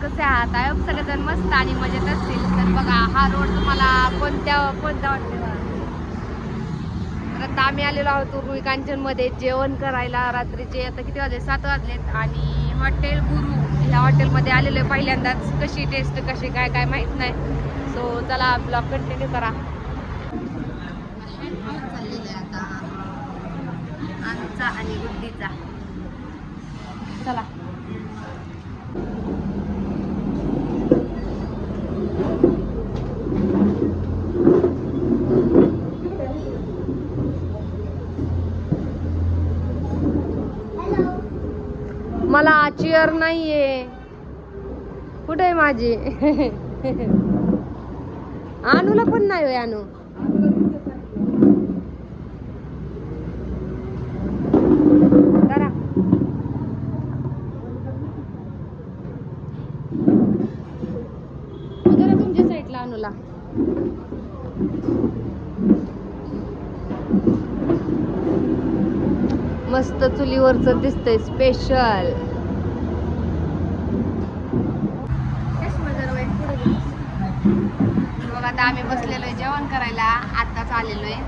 कसे आहात आय सगळेजण मस्त आणि मजेत असतील. तर बघा हा रोड तुम्हाला कोणत्या कोणत्या वाटते तर आता आम्ही आलेलो आहोत रुई कांचनमध्ये जेवण करायला रात्रीचे आता किती वाजले? सात वाजलेत. आणि हॉटेल गुरु ह्या हॉटेलमध्ये आलेलो आहे पहिल्यांदाच. कशी टेस्ट कशी काय काय माहीत नाही. सो चला ब्लॉग कंटिन्यू करा. आता आमचा आणि गुड्डीचा. चला. मला नाहीये. कुठे आहे माझी? अनुला पण नाही होय अनु. करा जरा तुमच्या साईडला अनुला. मस्त चुलीवरच दिसतंय स्पेशल बघ आता आम्ही बसलेलो आहे जेवण करायला. आत्ताच आलेलो आहे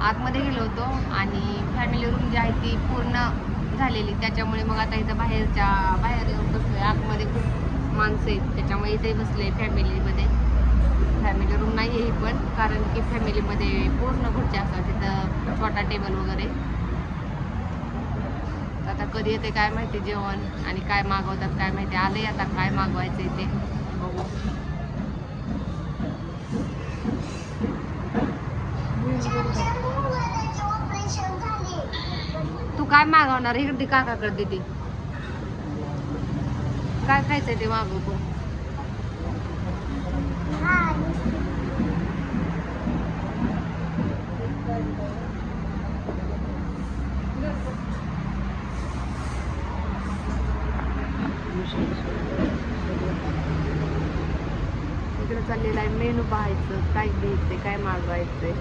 आतमध्ये गेलो होतो आणि फॅमिली रूम जी आहे ती पूर्ण झालेली. त्याच्यामुळे मग आता इथं बाहेरच्या बाहेर येऊन बसलो आहे आतमध्ये खूप माणसं आहेत. त्याच्यामुळे इथे बसले फॅमिलीमध्ये फॅमिली रूम नाही आहे ही पण कारण की फॅमिलीमध्ये पूर्ण खुर्च्या असतात. तिथं छोटा टेबल वगैरे. आता कधी येते काय माहिती जेवण आणि काय मागवतात काय माहिती. आलंय आता काय मागवायचं ते. बघू. तू काय मागवणार इकडे काकाकडे दिदी? काय खायचंय ते मागव तू इकडे चाललेलं आहे. मेनू पाहायचं काय घ्यायचंय काय मागवायचंय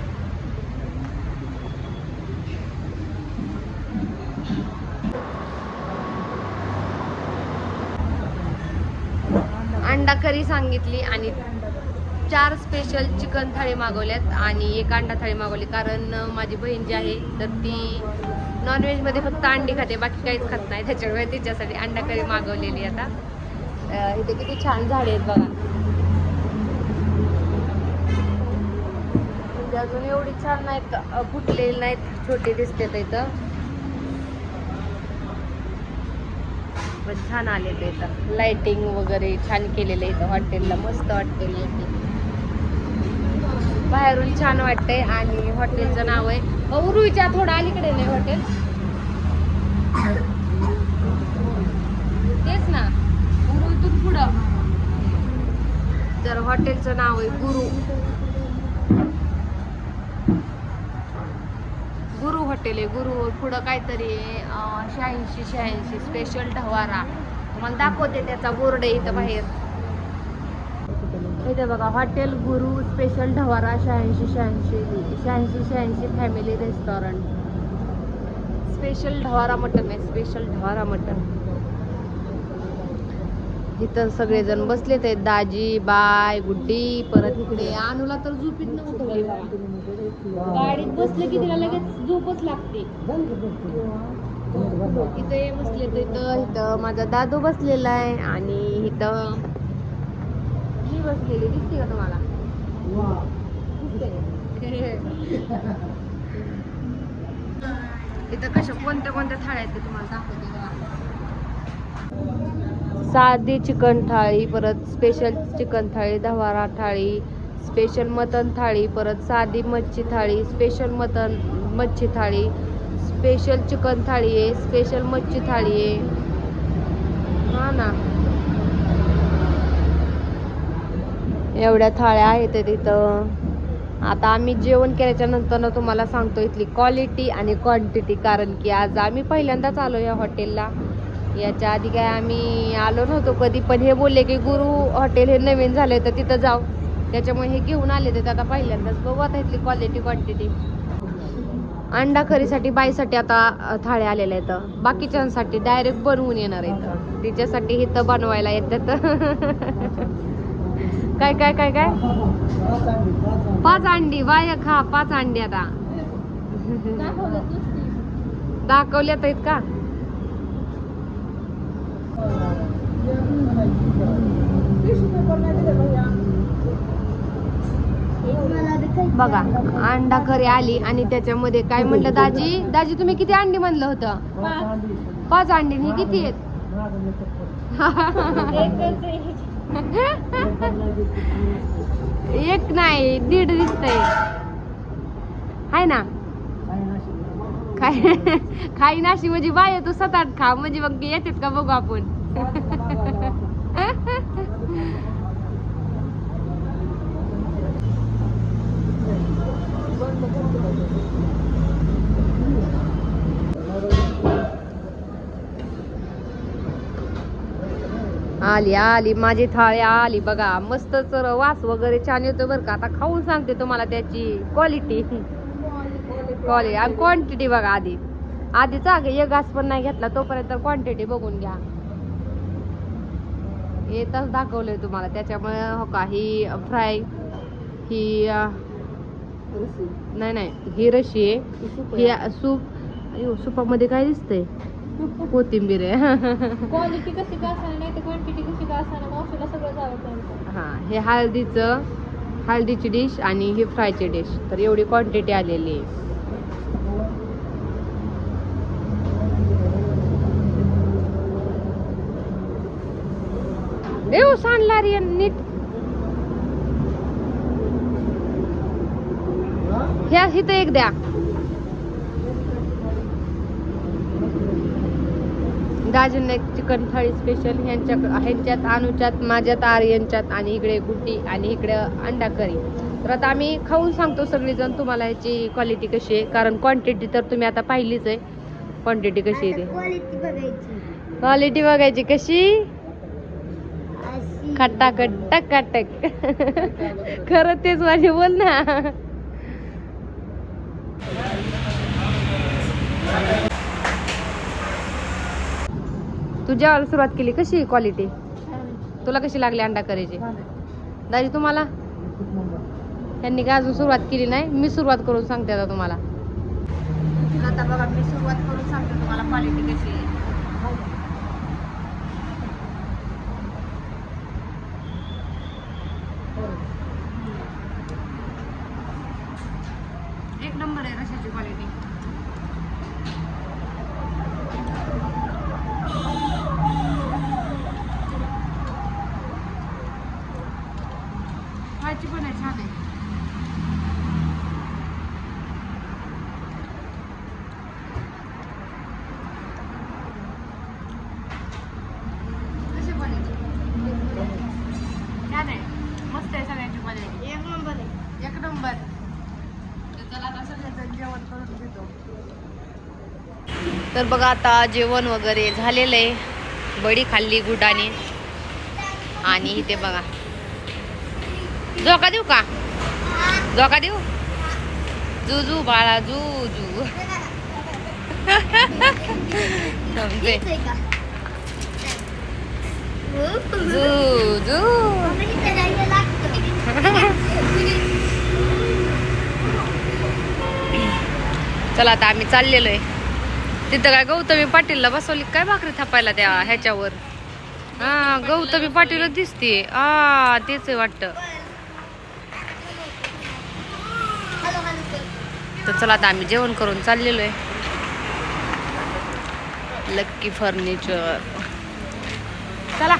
अंडा करी सांगितली आणि चार स्पेशल चिकन थाळी मागवल्यात आणि एक अंडा थाळी मागवली. कारण माझी बहीण जी आहे तर ती नॉनव्हेजमध्ये फक्त अंडी खाते बाकी काहीच खात नाही. त्याच्यामुळे तिच्यासाठी अंडा करी मागवलेली आता. इथे किती छान झाडे आहेत बघा. म्हणजे अजून एवढी छान नाहीत फुटलेली नाहीत छोटे दिसते इथं पण छान आलेलं इथं लाइटिंग वगैरे छान केलेलं इथं हॉटेलला. मस्त वाटते लाइटिंग बाहेरून छान वाटतंय आणि हॉटेलचं नाव आहे. उरुईच्या थोडं अलीकडे नाही हॉटेल. तेच ना. उरुईतून पुढं. तर हॉटेलचं नाव आहे गुरु. गुरु हॉटेल आहे. गुरु पुढं काहीतरी शहाऐंशी शहाऐंशी स्पेशल ढवारा. मला दाखवते त्याचा बोर्ड आहे इथं बाहेर. इथे बघा हॉटेल गुरु स्पेशल ढवारा शहाऐंशी शहाऐंशी शहाऐंशी शहाऐंशी फॅमिली रेस्टॉरंट स्पेशल ढवारा मटन आहे. स्पेशल ढवारा मटन. इथं सगळेजण बसलेत आहेत. दाजी बाय गुड्डी परत इकडे. अनुला तर झोपीत नव्हतं गाडीत बसले की तिला लगेच झोपच लागते. इथे बसले तर इथं इथं. माझा दादू बसलेला आहे आणि इथं मी बसलेली दिसते का तुम्हाला? इथं कशा कोणत्या कोणत्या थाळ्या आहेत ते तुम्हाला दाखवते. साधी चिकन थाळी परत स्पेशल चिकन थाळी दवारा थाळी स्पेशल मटन थाळी परत साधी मच्छी थाळी स्पेशल मटन मच्छी थाळी स्पेशल चिकन थाळी आहे स्पेशल मच्छी थाळी आहे. हा ना. एवढ्या थाळ्या आहेत तिथं. आता आम्ही जेवण केल्याच्यानंतर ना तुम्हाला सांगतो इथली क्वालिटी आणि क्वांटिटी कारण की आज आम्ही पहिल्यांदाच आलो या हॉटेलला याच्या आधी काय आम्ही आलो नव्हतो कधी पण हे बोलले की गुरु हॉटेल हे नवीन झाले तर तिथं जाऊ. त्याच्यामुळे हे घेऊन आले ते आता पहिल्यांदाच बघू आता इथली क्वालिटी क्वांटिटी अंडा खरीसाठी बाईसाठी आता थाळे आलेले आहेत. बाकीच्यांसाठी डायरेक्ट बनवून येणार आहेत. तिच्यासाठी इथं बनवायला येतात. काय काय काय काय? पाच अंडी वाय खा पाच अंडी आता. दाखवल्यात आहेत का? बघा अंडा खरी आली आणि त्याच्यामध्ये काय म्हणलं दाजी? दाजी तुम्ही किती अंडी म्हणलं होतं? पाच अंडी. ही किती आहेत? एक नाही दीड दिसतय. हाय ना? काय खाई नाशी म्हणजे बाय तू सात आठ खा. म्हणजे मग येतात का बघू आपण? आली आली माझी थाळी आली बघा. मस्त तर वास वगैरे छान येतो बरं का. आता खाऊन सांगते तुम्हाला त्याची क्वालिटी क्वालिटी आणि क्वांटिटी बघा आधी. आधीचा एक घास पण नाही घेतला तोपर्यंत क्वांटिटी बघून घ्या. येतच दाखवलंय तुम्हाला. त्याच्यामुळे हो का ही फ्राय ही नाही नाही ही रशी आहे. ही सूप अयो, सुपामध्ये काय दिसतंय? कोथिंबीर आहे. क्वालिटी कशी का असणार नाही तर क्वांटिटी कशी का असणार मावशीला सगळं आवडतं हा हे हळदीचं हळदीची डिश आणि ही फ्रायची डिश तर एवढी क्वांटिटी आलेली आहे. सांडला रे नीट ह्या इथं एक द्या. दाजींना एक चिकन थाळी स्पेशल ह्यांच्या ह्यांच्यात अनुच्यात माझ्यात आर्यनच्यात आणि इकडे गुड्डी आणि इकडे अंडा करी. तर आता आम्ही खाऊन सांगतो सगळीजण तुम्हाला ह्याची क्वालिटी कशी आहे. कारण क्वांटिटी तर तुम्ही आता पाहिलीच आहे. क्वांटिटी कशी आहे क्वालिटी बघायची. क्वालिटी बघायची कशी? खटाखट टकाटक खरं तेच माझे बोल ना तू जेवायला सुरुवात केली कशी क्वालिटी तुला कशी लागली अंडा करायची दाजी तुम्हाला? त्यांनी काय अजून सुरुवात केली नाही मी सुरुवात करून सांगते आता तुम्हाला. आता बघा मी सुरुवात करून सांगते तुम्हाला क्वालिटी कशी आहे एक नंबर आहे रशाची क्वालिटी खायची पण आहे छान आहे. छान आहे. मस्त आहे सगळ्यांची क्वालिटी एक नंबर आहे. एक नंबर. तर चला आता सगळ्याचं जेवण करून घेतो. तर बघा आता जेवण वगैरे झालेलं आहे. बडी खाल्ली गुडाने. आणि इथे बघा. झोका देऊ का? झोका देऊ? जू जू बाळा जू जू समजे जू जू चला आता आम्ही चाललेलो आहे तिथं काय गौतमी पाटीलला बसवली काय भाकरी थापायला त्या ह्याच्यावर? हा गौतमी पाटील दिसते आ तेच आहे वाटतं. तर चला आता आम्ही जेवण करून चाललेलो आहे. लक्की फर्निचर चला.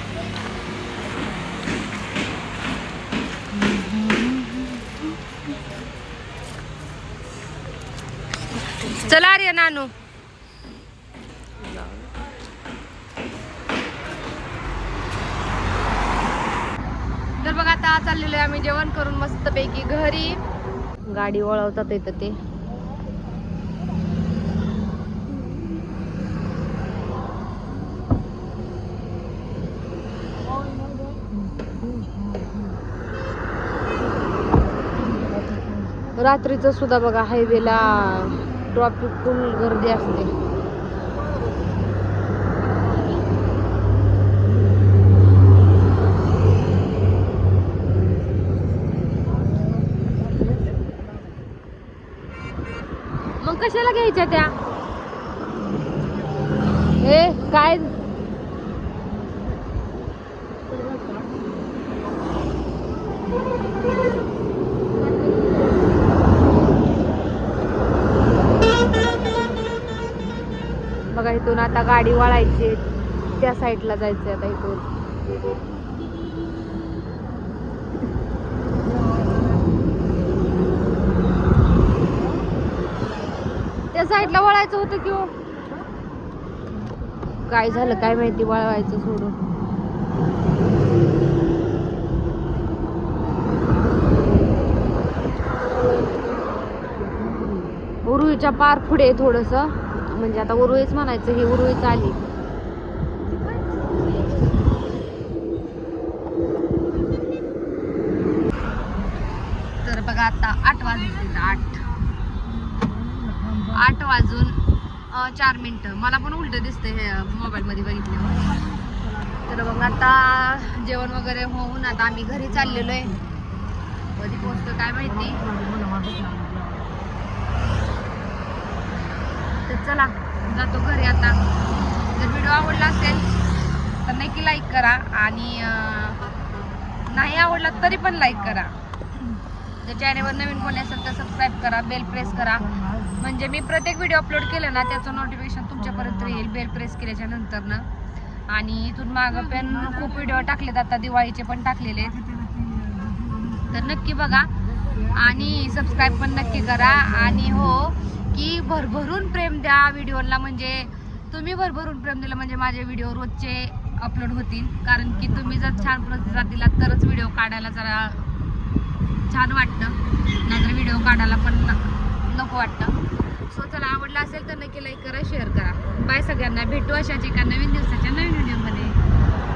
चला रे नानू. तर बघा आता चाललेलो आहे आम्ही जेवण करून मस्त पैकी घरी. गाडी वळवतात येतं ते. रात्रीचं सुद्धा बघा हायवेला ट्रॉफिक फुल गर्दी असते. मग कशाला घ्यायच्या त्या? हे काय बघा इथून आता गाडी वळायची त्या साईडला जायचं आता इथून. त्या साईडला वळायचं होतं की हो? काय झालं काय माहिती वळवायचं सोडून. उरुळीच्या पार पुढे थोडस थोडंसं. म्हणजे आता उरुळीच म्हणायचं ही उरुळीच आली. तर बघा आता आठ वाजले आठ. आठ वाजून चार मिनटं. मला पण उलट दिसतंय हे मोबाईलमध्ये बघितल्यावर तर मग आता जेवण वगैरे होऊन आता आम्ही घरी चाललेलो आहे. कधी पोचतो काय माहिती तर चला जातो घरी आता. जर व्हिडिओ आवडला असेल तर नक्की लाईक करा आणि नाही आवडला तरी पण लाईक करा. जर चॅनेलवर नवीन कोणी असेल तर सबस्क्राईब करा बेल प्रेस करा. म्हणजे मी प्रत्येक व्हिडिओ अपलोड केलं ना त्याचं नोटिफिकेशन तुमच्यापर्यंत येईल बेल प्रेस केल्याच्या नंतरनं. आणि इथून मागं पण खूप व्हिडिओ टाकलेत आता दिवाळीचे पण टाकलेले तर नक्की बघा. आणि सबस्क्राईब पण नक्की करा. आणि हो की भरभरून प्रेम द्या व्हिडिओला. म्हणजे तुम्ही भरभरून प्रेम दिलं म्हणजे माझे व्हिडिओ रोजचे अपलोड होतील. कारण की तुम्ही जर छान प्रतिसाद दिला तरच व्हिडिओ काढायला जरा छान वाटतं. नाहीतर व्हिडिओ काढायला पण न- नको वाटतं. सो चला आवडला असेल तर नक्की लाईक करा शेअर करा. बाय सगळ्यांना. भेटू अशाच एका नवीन दिवसाच्या नवीन व्हिडिओमध्ये